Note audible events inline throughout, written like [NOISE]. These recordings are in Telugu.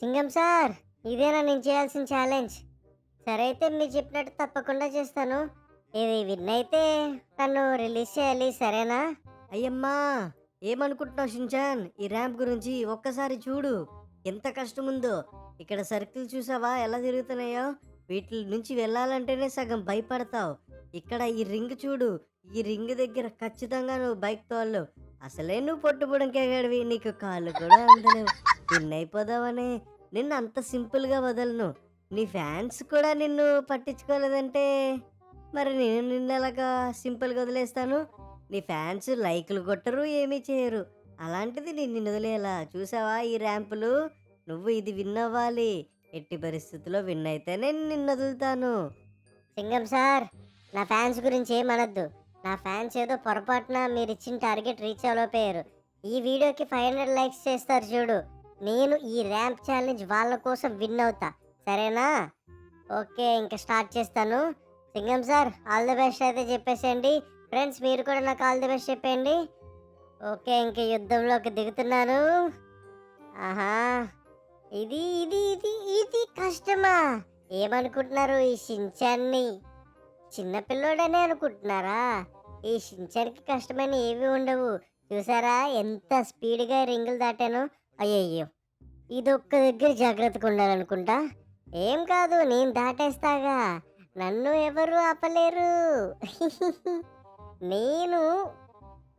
సింగం సార్ ఇదేనా నేను చేయాల్సిన ఛాలెంజ్ సరే అయితే మీరు చెప్పినట్టు తప్పకుండా చేస్తాను. ఇది విన్ అయితే నన్ను రిలీజ్ చేయాలి సరేనా? అయ్యమ్మా ఏమనుకుంటున్నావు షించాన్ ఈ ర్యాంప్ గురించి ఒక్కసారి చూడు. ఎంత కష్టం ఉందో ఇక్కడ సర్కిల్ చూసావా? ఎలా తిరుగుతున్నాయో? వీటి నుంచి వెళ్ళాలంటేనే సగం భయపడతావు. ఇక్కడ ఈ రింగ్ చూడు. ఈ రింగ్ దగ్గర ఖచ్చితంగా నువ్వు బైక్ తోళ్ళు అసలే నువ్వు పొట్టుబుడంకే గడివి నీకు కాళ్ళు కూడా అందలేవు. అయిపోదావనే నిన్ను అంత సింపుల్గా వదలను. నీ ఫ్యాన్స్ కూడా నిన్ను పట్టించుకోలేదంటే. మరి నేను నిన్ను ఎలాగా సింపుల్గా వదిలేస్తాను? నీ ఫ్యాన్స్ లైకులు కొట్టరు ఏమీ చేయరు. అలాంటిది నిన్ను వదిలేలా? చూసావా ఈ ర్యాంపులు? నువ్వు ఇది విన్ అవ్వాలి ఎట్టి పరిస్థితుల్లో విన్ అయితేనే నిన్ను వదులుతాను. సింగం సార్ నా ఫ్యాన్స్ గురించి ఏమనొద్దు. నా ఫ్యాన్స్ ఏదో పొరపాటున మీరు ఇచ్చిన టార్గెట్ రీచ్ అవ్వలేకపోయారు. ఈ వీడియోకి ఫైవ్ హండ్రెడ్ లైక్స్ చేస్తారు చూడు. నేను ఈ ర్యాంప్ ఛాలెంజ్ వాళ్ళ కోసం విన్ అవుతా. సరేనా? ఓకే ఇంకా స్టార్ట్ చేస్తాను. Singam sir all the best అయితే చెప్పేసేయండి. ఫ్రెండ్స్ మీరు కూడా నాకు ఆల్ ది బెస్ట్ చెప్పేయండి. ఓకే ఇంక యుద్ధంలోకి దిగుతున్నాను. ఆహా ఇది ఇది ఇది ఇది కష్టమా? ఏమనుకుంటున్నారు ఈ షించాన్ని చిన్నపిల్లోడనే అనుకుంటున్నారా? ఈ షించానికి కష్టమైన ఏవి ఉండవు. చూసారా? ఎంత స్పీడ్గా రింగులు దాటాను. అయ్యయ్యో. ఇది ఒక్క దగ్గర జాగ్రత్తగా ఉండాలనుకుంటా? ఏం కాదు నేను దాటేస్తాగా. నన్ను ఎవరు ఆపలేరు? [LAUGHS] నేను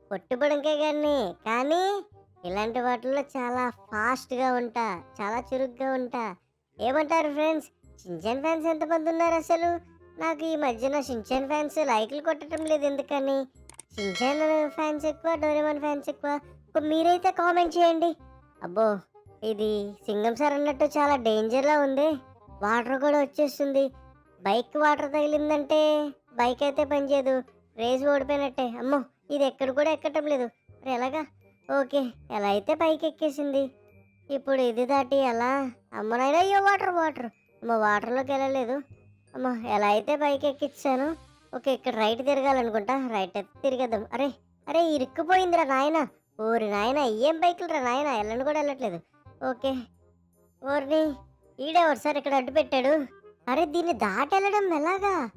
కొట్టుబడంకే కానీ కానీ ఇలాంటి వాటిల్లో చాలా ఫాస్ట్గా ఉంటా చాలా చురుగ్గా ఉంటా. ఏమంటారు ఫ్రెండ్స్? షించాన్ ఫ్యాన్స్ ఎంతమంది ఉన్నారు అసలు? నాకు ఈ మధ్యన షించాన్ ఫ్యాన్స్ లైక్లు కొట్టడం లేదు ఎందుకని? షించాన్ ఫ్యాన్స్ ఎక్కువ డోరేమాన్ ఫ్యాన్స్ ఎక్కువ. మీరైతే కామెంట్ చేయండి. అబ్బో ఇది సింగం సార్ అన్నట్టు చాలా డేంజర్లా ఉంది. వాటర్ కూడా వచ్చేస్తుంది. బైక్ వాటర్ తగిలిందంటే బైక్ అయితే పనిచేయదు రేస్ ఓడిపోయినట్టే. అమ్మో ఇది ఎక్కడ కూడా ఎక్కటం లేదు. మరి ఎలాగా? ఓకే ఎలా అయితే పైకి ఎక్కేసింది? ఇప్పుడు ఇది దాటి ఎలా? అమ్మనైనా అయ్యో వాటర్ వాటర్. అమ్మ వాటర్లోకి వెళ్ళలేదు. అమ్మ ఎలా అయితే పైకి ఎక్కించాను ఓకే ఇక్కడ రైట్ తిరగాలనుకుంటా. రైట్ అయితే తిరిగేద్దాం. అరే అరే ఇరుక్కుపోయిందిరా నాయనా. ఓరి నాయన ఏం బైకులు రా నాయన? వెళ్ళను కూడా వెళ్ళట్లేదు. ఓకే. ఓర్ని ఈడే ఒకసారి ఇక్కడ అడ్డు పెట్టాడు. అరే దీన్ని దాటి వెళ్ళడం ఎలాగా?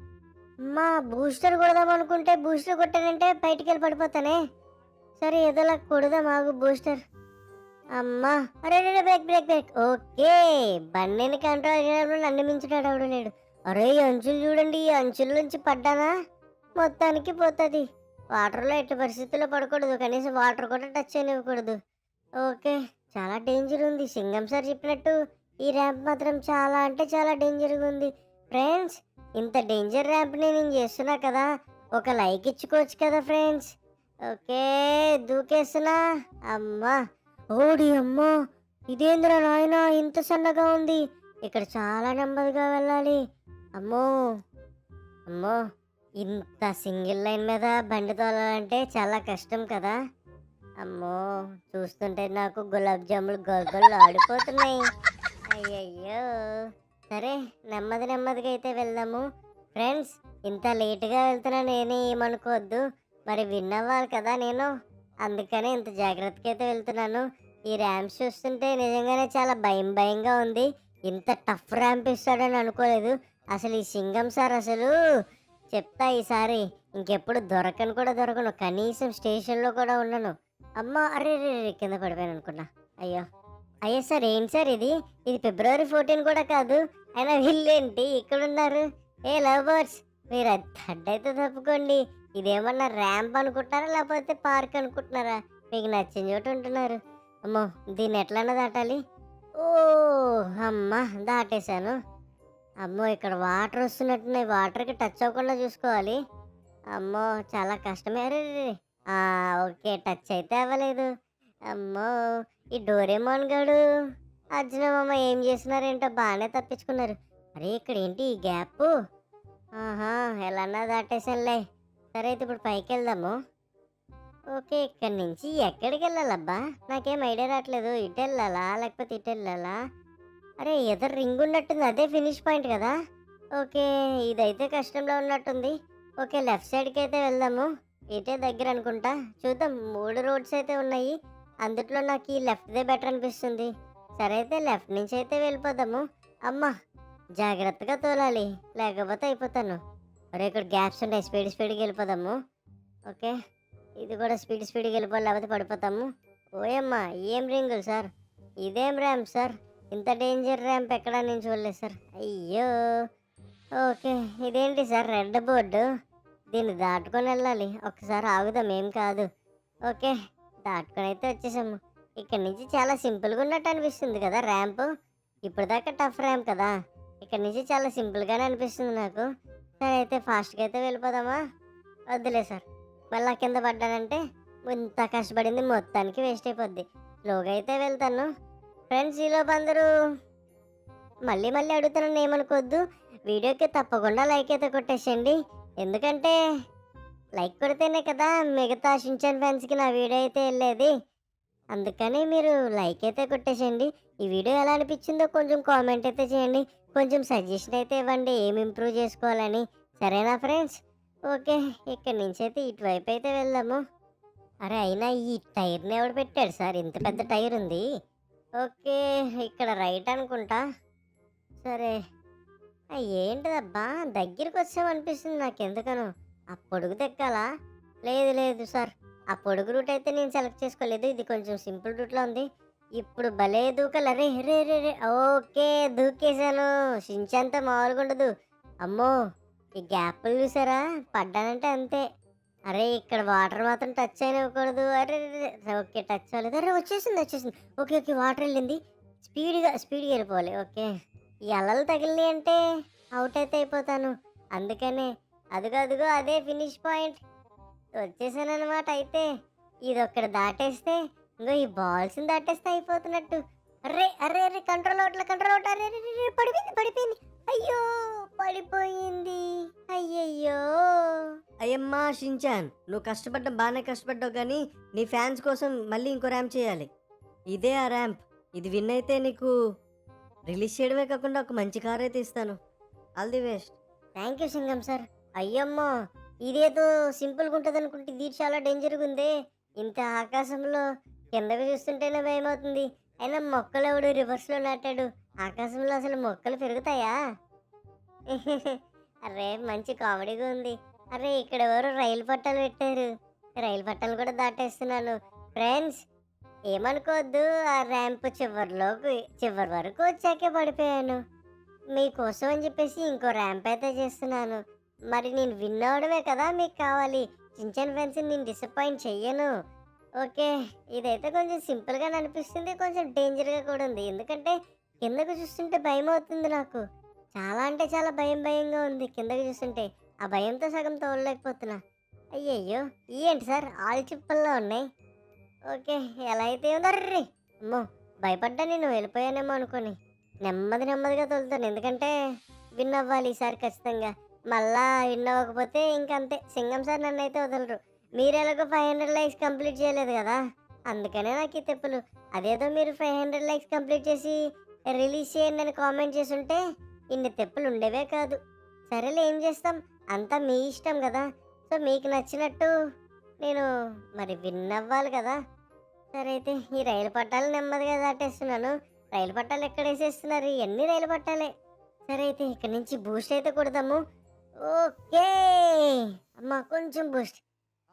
అమ్మా బూస్టర్ కొడదాం అనుకుంటే బూస్టర్ కొట్టానంటే బయటికి వెళ్ళి పడిపోతానే. సరే ఏదోలా కొడదాం ఆగు బూస్టర్. అమ్మా. అరే బ్రేక్ బ్రేక్ బ్రేక్. ఓకే. బండిని కంట్రోల్ చేయడంలో నన్ను మించుతాడు ఆవిడ లేడు. అరే అంచులు చూడండి ఈ అంచుల నుంచి పడ్డానా? మొత్తానికి పోతుంది. వాటర్లో ఎట్టి పరిస్థితుల్లో పడకూడదు. కనీసం వాటర్ కూడా టచ్ చేయనివ్వకూడదు. ఓకే. చాలా డేంజర్ ఉంది. సింగం సార్ చెప్పినట్టు ఈ ర్యాంప్ మాత్రం చాలా అంటే చాలా డేంజర్గా ఉంది. ఫ్రెండ్స్ ఇంత డేంజర్ ర్యాంప్ని నేను చేస్తున్నా కదా ఒక లైక్ ఇచ్చుకోవచ్చు కదా ఫ్రెండ్స్ ఓకే. దూకేస్తున్నా. అమ్మా. ఓడి అమ్మో. ఇదేంద్రా నాయన ఇంత సన్నగా ఉంది. ఇక్కడ చాలా నెమ్మదిగా వెళ్ళాలి. అమ్మో. అమ్మో. ఇంత సింగిల్ లైన్ మీద బండి తోలాలంటే చాలా కష్టం కదా. అమ్మో చూస్తుంటే నాకు గులాబ్ జాములు గొగ్గలు ఆడిపోతున్నాయి. అయ్యయ్యో. సరే నెమ్మది నెమ్మదిగా అయితే వెళ్దాము. ఫ్రెండ్స్ ఇంత లేటుగా వెళ్తున్నా నేనే ఏమనుకోవద్దు. మరి విన్నవ్వాలి కదా నేను. అందుకనే ఇంత జాగ్రత్తగా అయితే వెళ్తున్నాను. ఈ ర్యాంప్స్ చూస్తుంటే నిజంగానే చాలా భయం భయంగా ఉంది. ఇంత టఫ్ ర్యాంప్ ఇస్తాడని అనుకోలేదు. అసలు ఈ సింగం సార్ అసలు చెప్తా ఈసారి. ఇంకెప్పుడు దొరకను కూడా దొరకను. కనీసం స్టేషన్లో కూడా ఉన్నాను అమ్మ అరే రే కింద పడిపోయాను అనుకున్నా. అయ్యో. అయ్యో సార్ ఏంటి సార్ ఇది? ఇది ఫిబ్రవరి ఫోర్టీన్ కూడా కాదు. అయినా వీళ్ళేంటి? ఇక్కడ ఉన్నారు ఏ లవ్ బర్డ్స్ మీరు అది అడ్డైతే తప్పుకోండి. ఇదేమన్నా ర్యాంప్ అనుకుంటారా లేకపోతే పార్క్ అనుకుంటున్నారా? మీకు నచ్చిన చోట ఉంటున్నారు. అమ్మో దీన్ని ఎట్లన్నా దాటాలి? ఓ అమ్మా దాటేశాను. అమ్మో ఇక్కడ వాటర్ వస్తున్నట్టున్నాయి. వాటర్కి టచ్ అవ్వకుండా చూసుకోవాలి. అమ్మో చాలా కష్టమే. ఓకే టచ్ అయితే అవ్వలేదు. అమ్మో ఈ డోరేమోన్ గడు. అర్జున మామ ఏం చేస్తున్నారేంటో బాగానే తప్పించుకున్నారు. అరే ఇక్కడ ఏంటి ఈ గ్యాప్? ఆహా ఎలానా దాటేసానులే సరే అయితే ఇప్పుడు పైకి వెళ్దాము. ఓకే ఇక్కడి నుంచి ఎక్కడికి వెళ్ళాలబ్బా? నాకేం ఐడియా రావట్లేదు. ఇటు వెళ్ళాలా లేకపోతే ఇటు వెళ్ళాలా? అరే ఎదరు రింగ్ ఉన్నట్టుంది అదే ఫినిష్ పాయింట్ కదా. ఓకే ఇదైతే కష్టంలో ఉన్నట్టుంది. ఓకే లెఫ్ట్ సైడ్కి అయితే వెళ్దాము. ఇటే దగ్గర అనుకుంటా. చూద్దాం మూడు రోడ్స్ అయితే ఉన్నాయి. అందుట్లో నాకు ఈ లెఫ్ట్దే బెటర్ అనిపిస్తుంది. సరే అయితే లెఫ్ట్ నుంచి అయితే వెళ్ళిపోదాము. అమ్మా జాగ్రత్తగా తోలాలి. లేకపోతే అయిపోతాను. మరి ఇక్కడ గ్యాప్స్ ఉంటాయి స్పీడ్ స్పీడ్కి వెళ్ళిపోదాము. ఓకే ఇది కూడా స్పీడ్ స్పీడ్కి వెళ్ళిపోవాలి లేకపోతే పడిపోతాము. ఓయమ్మా ఏం రింగులు సార్? ఇదేం ర్యాంప్ సార్? ఇంత డేంజర్ ర్యాంప్ ఎక్కడ నేను చూడలేదు సార్. అయ్యో. ఓకే ఇదేంటి సార్ రెడ్ బోర్డు? దీన్ని దాటుకొని వెళ్ళాలి. ఒకసారి ఆగుదాం ఏం కాదు. ఓకే దాటుకొని అయితే వచ్చేసాము. ఇక్కడ నుంచి చాలా సింపుల్గా ఉన్నట్టు అనిపిస్తుంది కదా ర్యాంప్ ఇప్పుడు దాకా టఫ్ ర్యాంప్ కదా. ఇక్కడ నుంచి చాలా సింపుల్గానే అనిపిస్తుంది నాకు. సరే అయితే ఫాస్ట్గా అయితే వెళ్ళిపోదామా? వద్దులే సార్. మళ్ళీ కింద పడ్డానంటే ఇంత కష్టపడింది మొత్తానికి వేస్ట్ అయిపోద్ది. లోగా అయితే వెళ్తాను. ఫ్రెండ్స్ ఈలోపు అందరూ మళ్ళీ మళ్ళీ అడుగుతున్నాను ఏమనుకోవద్దు వీడియోకి తప్పకుండా లైక్ అయితే కొట్టేసేయండి. ఎందుకంటే లైక్ కొడితేనే కదా మిగతా షించాన్ ఫ్యాన్స్కి నా వీడియో అయితే వెళ్ళేది. అందుకని మీరు లైక్ అయితే కొట్టేసేయండి. ఈ వీడియో ఎలా అనిపించిందో కొంచెం కామెంట్ అయితే చేయండి. కొంచెం సజెషన్ అయితే ఇవ్వండి. ఏం ఇంప్రూవ్ చేసుకోవాలని. సరేనా ఫ్రెండ్స్? ఓకే ఇక్కడి నుంచి అయితే ఇటువైపు అయితే వెళ్దాము. అరే అయినా ఈ టైర్ని ఎవడు పెట్టాడు సార్? ఇంత పెద్ద టైర్ ఉంది. ఓకే ఇక్కడ రైట్ అనుకుంటా. సరే. ఏంటిదబ్బా? దగ్గరికి వచ్చామనిపిస్తుంది నాకు ఎందుకనో ఆ పొడుగు దెక్కాలా లేదు లేదు సార్. ఆ పొడుగు రూట్ అయితే నేను సెలెక్ట్ చేసుకోలేదు. ఇది కొంచెం సింపుల్ రూట్లో ఉంది. ఇప్పుడు భలే దూకాలి. రే రే రే రే. ఓకే దూకేశాను. సించంతా మామూలుగా ఉండదు అమ్మో ఈ గ్యాప్లు చూసారా? పడ్డానంటే అంతే. అరే ఇక్కడ వాటర్ మాత్రం టచ్ అయినవ్వకూడదు. అరే ఓకే టచ్ అవ్వలేదు. అరే వచ్చేసింది వచ్చేసింది. ఓకే ఓకే వాటర్ వెళ్ళింది. స్పీడ్గా స్పీడ్గా వెళ్ళిపోవాలి. ఓకే. ఈ అలలు తగిలినాయి అంటే అవుట్ అయితే అయిపోతాను. అందుకనే అదిగో అదిగో అదే ఫినిష్ పాయింట్ వచ్చేసాను అనమాట అయితే. ఇది ఒక్కడ దాటేస్తే ఇంకో ఈ బాల్స్ని దాటేస్తే అయిపోతున్నట్టు. అరే అరే అరే కంట్రోల్ అవట్లే కంట్రోల్ అవుట్ అరే అరే, పడిపోయింది పడిపోయింది. అయ్యో! పడిపోయింది. అయ్యయ్యో. అయ్యమ్మా షించాన్ నువ్వు కష్టపడ్డం బాగానే కష్టపడ్డావు కానీ నీ ఫ్యాన్స్ కోసం మళ్ళీ ఇంకో ర్యాంప్ చేయాలి. ఇదే ఆ ర్యాంప్. ఇది విన్ అయితే నీకు రిలీజ్ చేయడమే కాకుండా ఒక మంచి కార్ అయితే ఇస్తాను. All the best. Thank you Singam sir. అయ్యమ్మో ఇదేదో సింపుల్గా ఉంటుంది అనుకుంటే ఇది చాలా డేంజర్గా ఉంది. ఇంత ఆకాశంలో కిందకి చూస్తుంటేనే భయం అవుతుంది అయినా మొక్కలు ఎవడు రివర్స్లో నాటాడు. ఆకాశంలో అసలు మొక్కలు పెరుగుతాయా? [LAUGHS] అరే మంచి కామెడీగా ఉంది. అరే ఇక్కడ ఎవరు రైలు పట్టాలు పెట్టారు? రైలు పట్టాలు కూడా దాటేస్తున్నాను. ఫ్రెండ్స్ ఏమనుకోవద్దు ఆ ర్యాంప్ చివరిలోకి చివరి వరకు వచ్చాకే పడిపోయాను. మీకోసం అని చెప్పేసి ఇంకో ర్యాంప్ అయితే చేస్తున్నాను. మరి నేను విన్ అవడమే కదా మీకు కావాలి. చించన్ ఫ్రెండ్స్ నేను డిసప్పాయింట్ చెయ్యను. ఓకే ఇదైతే కొంచెం సింపుల్గా అనిపిస్తుంది కొంచెం డేంజర్గా కూడా ఉంది. ఎందుకంటే కిందకు చూస్తుంటే భయం అవుతుంది నాకు. చాలా అంటే చాలా భయం భయంగా ఉంది. కిందకి చూస్తుంటే ఆ భయంతో సగం తోలలేకపోతున్నా. అయ్యయ్యో ఏంటి సార్? ఆల్ చిప్పల్లో ఉన్నాయి. ఓకే ఎలా అయితే ఉందర్రీ అమ్మో భయపడ్డా నేను వెళ్ళిపోయానేమో అనుకొని. నెమ్మది నెమ్మదిగా తోలుతాను. ఎందుకంటే విన్ అవ్వాలి ఈసారి ఖచ్చితంగా. మళ్ళా విన్ అవ్వకపోతే ఇంకంతే. సింగం సార్ నన్ను అయితే వదలరు. మీరు ఎలాగో ఫైవ్ హండ్రెడ్ లైక్స్ కంప్లీట్ చేయలేదు కదా? అందుకనే నాకు ఈ తెప్పులు. అదేదో మీరు ఫైవ్ హండ్రెడ్ లైక్స్ కంప్లీట్ చేసి రిలీజ్ చేయండి అని కామెంట్ చేసి ఉంటే ఇన్ని తెప్పులు ఉండేవే కాదు. సరేలే ఏం చేస్తాం? అంతా మీ ఇష్టం కదా. సో మీకు నచ్చినట్టు నేను మరి విన్ అవ్వాలి కదా. సరే అయితే ఈ రైలు పట్టాలు నెమ్మదిగా దాటేస్తున్నాను. రైలు పట్టాలు ఎక్కడ వేసేస్తున్నారు? ఇవన్నీ రైలు పట్టాలే? సరే అయితే ఇక్కడ నుంచి బూస్ట్ అయితే కొడదాము. ఓకే! అమ్మా కొంచెం బూస్ట్.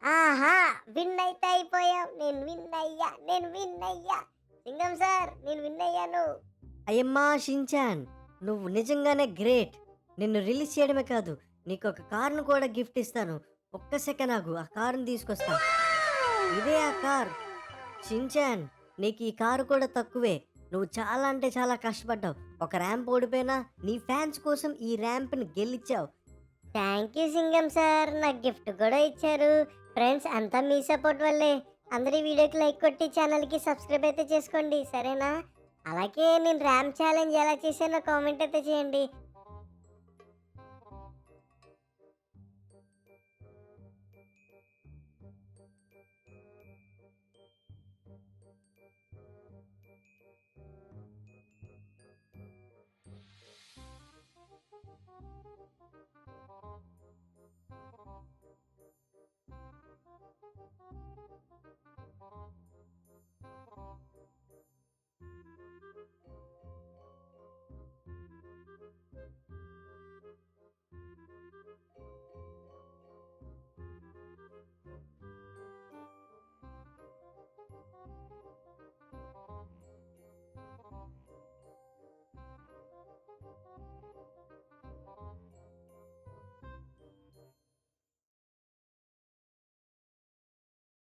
ఆహా! విన్ అయితే అయిపోయాం. నేను విన్ అయ్యా నేను విన్ అయ్యా. సింగం సార్ నేను విన్ అయ్యాను. అయ్యమ్మా షించాన్. నువ్వు నిజంగానే గ్రేట్. నిన్ను రిలీజ్ చేయడమే కాదు నీకు ఒక కార్ను కూడా గిఫ్ట్ ఇస్తాను. ఒక్క సెకండ్ ఆగు ఆ కారుని తీసుకొస్తా. ఇదే ఆ కార్. చించాన్ నీకు ఈ కారు కూడా తక్కువే. నువ్వు చాలా అంటే చాలా కష్టపడ్డావు. ఒక ర్యాంప్ ఓడిపోయినా నీ ఫ్యాన్స్ కోసం ఈ ర్యాంప్ని గెలిచావు. థ్యాంక్ యూ సింగం సార్ నాకు గిఫ్ట్ కూడా ఇచ్చారు. ఫ్రెండ్స్ అంతా మీ సపోర్ట్ వల్లే. అందరి వీడియోకి లైక్ కొట్టి ఛానల్కి సబ్స్క్రైబ్ అయితే చేసుకోండి సరేనా? అలాగే నేను ర్యామ్ ఛాలెంజ్ ఎలా చేశానో కామెంట్ అయితే చేయండి.